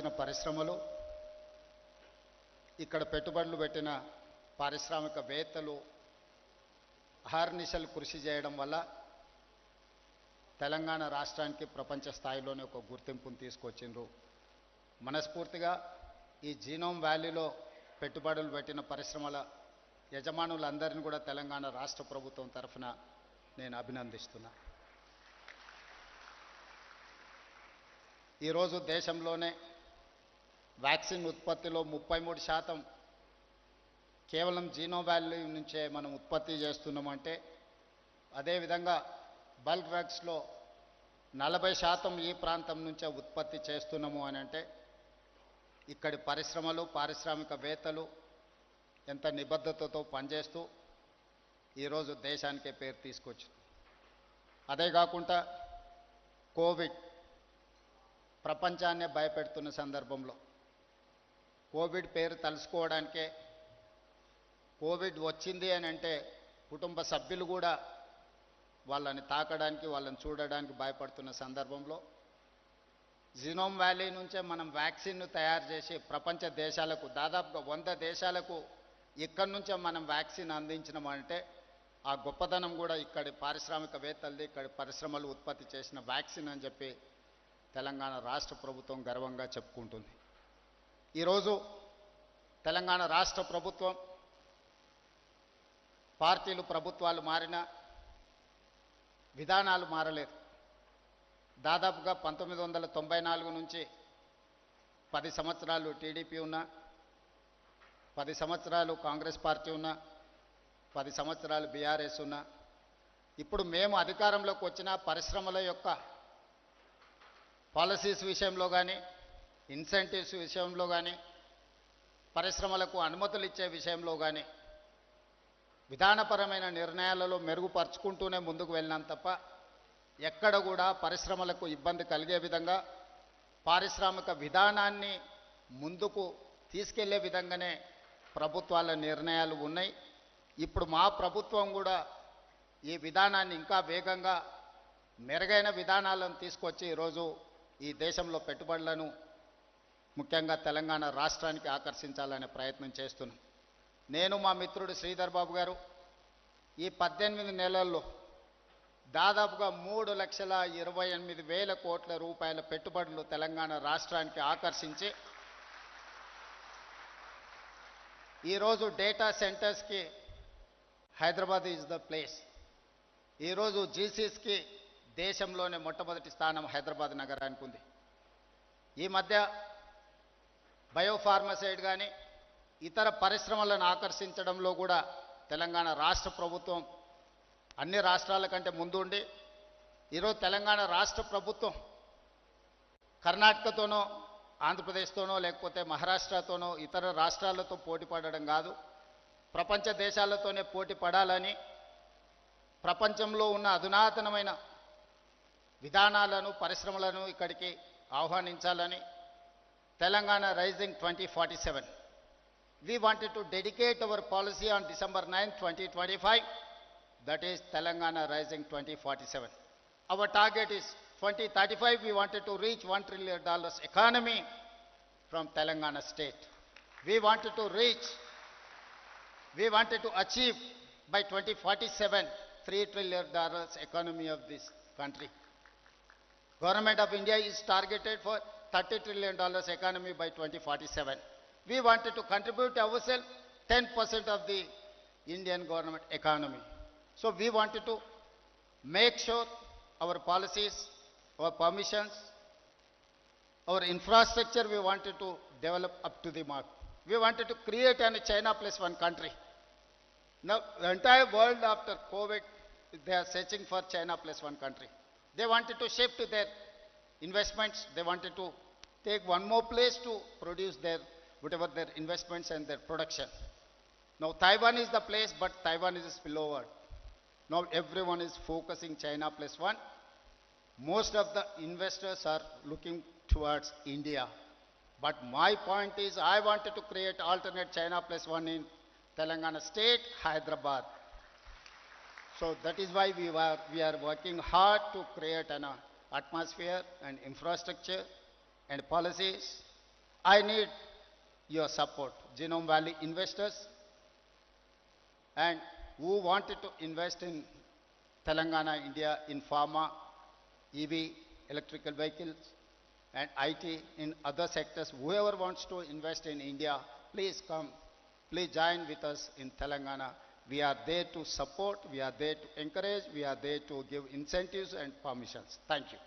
వచ్చిన పరిశ్రమలు ఇక్కడ పెట్టుబడులు పెట్టిన పారిశ్రామికవేత్తలు అహర్నిశలు కృషి చేయడం వల్ల తెలంగాణ రాష్ట్రానికి ప్రపంచ స్థాయిలోనే ఒక గుర్తింపును తీసుకొచ్చిండ్రు. మనస్ఫూర్తిగా ఈ జీనోమ్ వ్యాలీలో పెట్టుబడులు పెట్టిన పరిశ్రమల యజమానులందరినీ కూడా తెలంగాణ రాష్ట్ర ప్రభుత్వం తరఫున నేను అభినందిస్తున్నా. ఈరోజు దేశంలోనే వ్యాక్సిన్ ఉత్పత్తిలో ముప్పై మూడు శాతం కేవలం జీనో వాల్యూ నుంచే మనం ఉత్పత్తి చేస్తున్నామంటే అదేవిధంగా బల్క్ డ్రగ్స్లో నలభై శాతం ఈ ప్రాంతం నుంచే ఉత్పత్తి చేస్తున్నాము అని అంటే ఇక్కడి పరిశ్రమలు పారిశ్రామికవేత్తలు ఎంత నిబద్ధతతో పనిచేస్తూ ఈరోజు దేశానికే పేరు తీసుకొచ్చు అదే కాకుండా కోవిడ్ ప్రపంచాన్నే భయపెడుతున్న సందర్భంలో కోవిడ్ పేరు తలుసుకోవడానికే. కోవిడ్ వచ్చింది అని అంటే కుటుంబ సభ్యులు కూడా వాళ్ళని తాకడానికి వాళ్ళని చూడడానికి భయపడుతున్న సందర్భంలో జినోమ్ వ్యాలీ నుంచే మనం వ్యాక్సిన్ను తయారు చేసి ప్రపంచ దేశాలకు దాదాపుగా వంద దేశాలకు ఇక్కడి నుంచే మనం వ్యాక్సిన్ అందించినామంటే ఆ గొప్పదనం కూడా ఇక్కడి పారిశ్రామికవేత్తలది ఇక్కడి పరిశ్రమలు ఉత్పత్తి చేసిన వ్యాక్సిన్ అని చెప్పి తెలంగాణ రాష్ట్ర ప్రభుత్వం గర్వంగా చెప్పుకుంటుంది. ఈరోజు తెలంగాణ రాష్ట్ర ప్రభుత్వం పార్టీలు ప్రభుత్వాలు మారినా విధానాలు మారలేదు. దాదాపుగా పంతొమ్మిది వందల తొంభై నాలుగు నుంచి పది సంవత్సరాలు టీడీపీ ఉన్నా పది సంవత్సరాలు కాంగ్రెస్ పార్టీ ఉన్నా పది సంవత్సరాలు బీఆర్ఎస్ ఉన్నా ఇప్పుడు మేము అధికారంలోకి వచ్చిన పరిశ్రమల యొక్క పాలసీస్ విషయంలో కానీ ఇన్సెంటివ్స్ విషయంలో కానీ పరిశ్రమలకు అనుమతులు ఇచ్చే విషయంలో కానీ విధానపరమైన నిర్ణయాలలో మెరుగుపరుచుకుంటూనే ముందుకు వెళ్ళినాం తప్ప ఎక్కడ కూడా పరిశ్రమలకు ఇబ్బంది కలిగే విధంగా పారిశ్రామిక విధానాన్ని ముందుకు తీసుకెళ్ళే విధంగానే ప్రభుత్వాల నిర్ణయాలు ఉన్నాయి. ఇప్పుడు మా ప్రభుత్వం కూడా ఈ విధానాన్ని ఇంకా వేగంగా మెరుగైన విధానాలను తీసుకొచ్చి ఈరోజు ఈ దేశంలో పెట్టుబడులను ముఖ్యంగా తెలంగాణ రాష్ట్రానికి ఆకర్షించాలనే ప్రయత్నం చేస్తున్నాం. నేను మా మిత్రుడు శ్రీధర్ బాబు గారు ఈ పద్దెనిమిది నెలల్లో దాదాపుగా మూడు లక్షల ఇరవై ఎనిమిది వేల కోట్ల రూపాయల పెట్టుబడులు తెలంగాణ రాష్ట్రానికి ఆకర్షించి ఈరోజు డేటా సెంటర్స్కి హైదరాబాద్ ఈజ్ ద ప్లేస్. ఈరోజు జీసీస్కి దేశంలోనే మొట్టమొదటి స్థానం హైదరాబాద్ నగరానికి ఉంది. ఈ మధ్య బయోఫార్మసైడ్ కానీ ఇతర పరిశ్రమలను ఆకర్షించడంలో కూడా తెలంగాణ రాష్ట్ర ప్రభుత్వం అన్ని రాష్ట్రాల కంటే ముందుండి ఈరోజు తెలంగాణ రాష్ట్ర ప్రభుత్వం కర్ణాటకతోనో ఆంధ్రప్రదేశ్తోనో లేకపోతే మహారాష్ట్రతోనో ఇతర రాష్ట్రాలతో పోటీ పడడం కాదు. ప్రపంచ దేశాలతోనే పోటీ పడాలని ప్రపంచంలో ఉన్న అధునాతనమైన విధానాలను పరిశ్రమలను ఇక్కడికి ఆహ్వానించాలని Telangana Rising 2047. We wanted to dedicate our policy on December 9, 2025, that is Telangana Rising 2047. Our target is 2035, we wanted to reach $1 trillion economy from Telangana state. We wanted to reach, we wanted to achieve by 2047, $3 trillion economy of this country. Government of India is targeted for $30 trillion economy by 2047. We wanted to contribute ourselves 10% of the Indian government economy. So we wanted to make sure our policies, our permissions, our infrastructure we wanted to develop up to the mark. We wanted to create a China plus one country. Now, the entire world after COVID, they are searching for China plus one country. They wanted to shift to their investments. They wanted to take one more place to produce their, whatever their investments and their production. Now, Taiwan is the place, but Taiwan is a spillover. Now, everyone is focusing China plus one. Most of the investors are looking towards India. But my point is, I wanted to create alternate China plus one in Telangana state, Hyderabad. So that is why we are, we are working hard to create an uh, atmosphere and infrastructure and policies I need your support. Genome Valley investors and who wanted to invest in Telangana, India in pharma, EV, electrical vehicles, and IT in other sectors. Whoever wants to invest in India, please come. Please join with us in Telangana. We are there to support, we are there to encourage, we are there to give incentives and permissions. Thank you.